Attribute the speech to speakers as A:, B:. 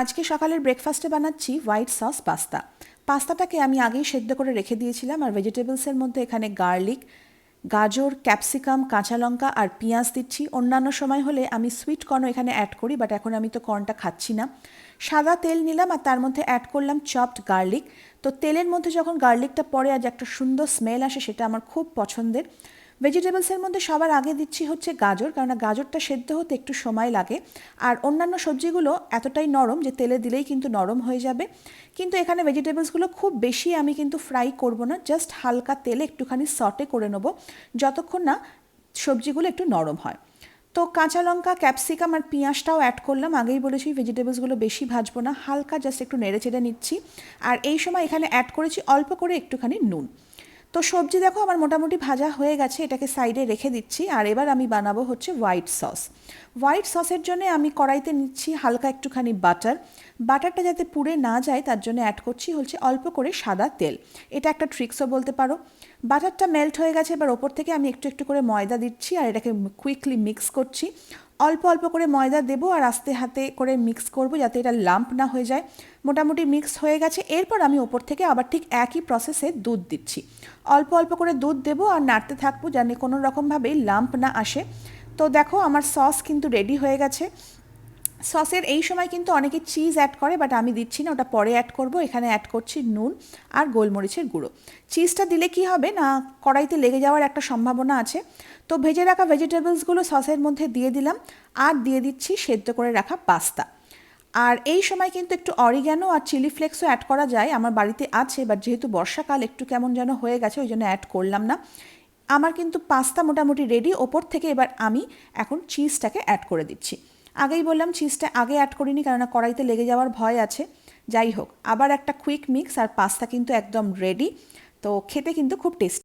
A: আজকে সকালের ব্রেকফাস্টে বানাচ্ছি হোয়াইট সস পাস্তা পাস্তাটাকে আমি আগেই সেদ্ধ করে রেখে দিয়েছিলাম আর ভেজিটেবলসের মধ্যে এখানে গার্লিক গাজর ক্যাপসিকাম কাঁচা লঙ্কা আর পেঁয়াজ দিচ্ছি। অন্যান্য সময় হলে আমি সুইট কর্ন এখানে অ্যাড করি বাট এখন আমি তো কর্নটা খাচ্ছি না। সাদা তেল নিলাম আর তার মধ্যে অ্যাড করলাম চপড গার্লিক তো তেলের মধ্যে যখন গার্লিকটা পড়ে যে একটা সুন্দর স্মেল আসে, সেটা আমার খুব পছন্দের। ভেজিটেবলসের মধ্যে সবার আগে দিচ্ছি হচ্ছে গাজর কারণ গাজরটা সেদ্ধ হতে একটু সময় লাগে। আর অন্যান্য সবজিগুলো এতটাই নরম যে তেলে দিলেই কিন্তু নরম হয়ে যাবে। কিন্তু এখানে ভেজিটেবলসগুলো খুব বেশি আমি কিন্তু ফ্রাই করব না জাস্ট হালকা তেলে একটুখানি সটে করে নেব, যতক্ষণ না সবজিগুলো একটু নরম হয়। তো কাঁচা লঙ্কা ক্যাপসিকাম আর পেঁয়াজটাও অ্যাড করলাম, আগেই বলেছি ভেজিটেবলসগুলো বেশি ভাজবো না, হালকা জাস্ট একটু নেড়ে চেড়ে নিচ্ছি। আর এই সময় এখানে অ্যাড করেছি অল্প করে একটুখানি নুন। তো সবজি দেখো, আমার মোটামুটি ভাজা হয়ে গেছে, এটাকে সাইডে রেখে দিচ্ছি। আর এবার আমি বানাবো হচ্ছে হোয়াইট সস হোয়াইট সসের জন্য আমি কড়াইতে নিচ্ছি হালকা একটুখানি বাটার বাটারটা যাতে পুড়ে না যায়, তার জন্য অ্যাড করছি হচ্ছে অল্প করে সাদা তেল। এটা একটা ট্রিক্সও বলতে পারো। বাটারটা মেল্ট হয়ে গেছে, এবার ওপর থেকে আমি একটু একটু করে ময়দা দিচ্ছি, আর এটাকে কুইকলি মিক্স করছি। অল্প অল্প করে ময়দা দেবো আর আস্তে হাতে করে মিক্স করব যাতে এটা লাম্প না হয়ে যায়। মোটামুটি মিক্স হয়ে গেছে। এরপর আমি ওপর থেকে আবার ঠিক একই প্রসেসে দুধ দিচ্ছি। অল্প অল্প করে দুধ দেবো আর নাড়তে থাকব যেন কোনো রকমভাবেই লাম্প না আসে। তো দেখো আমার সস কিন্তু রেডি হয়ে গেছে। সসের এই সময় কিন্তু অনেকে চিজ অ্যাড করে বাট আমি দিচ্ছি না, ওটা পরে অ্যাড করব। এখানে অ্যাড করছি নুন আর গোলমরিচের গুঁড়ো। চিজটা দিলে কি হবে না, কড়াইতে লেগে যাওয়ার একটা সম্ভাবনা আছে। তো ভেজে রাখা ভেজিটেবলসগুলো সসের মধ্যে দিয়ে দিলাম, আর দিয়ে দিচ্ছি সেদ্ধ করে রাখা পাস্তা আর এই সময় কিন্তু একটু অরিগ্যানো আর চিলি ফ্লেক্সও অ্যাড করা যায়, আমার বাড়িতে আছে বাট যেহেতু বর্ষাকাল, একটু কেমন যেন হয়ে গেছে, ওই জন্য অ্যাড করলাম না। আমার কিন্তু পাস্তা মোটামুটি রেডি ওপর থেকে এবার আমি এখন চিজটাকে অ্যাড করে দিচ্ছি। আগেই বললাম চিজটা আগে অ্যাড করিনি কেননা কড়াইতে লেগে যাওয়ার ভয় আছে। যাই হোক, আবার একটা কুইক মিক্স আর পাস্তা কিন্তু একদম রেডি তো খেতে কিন্তু খুব টেস্টি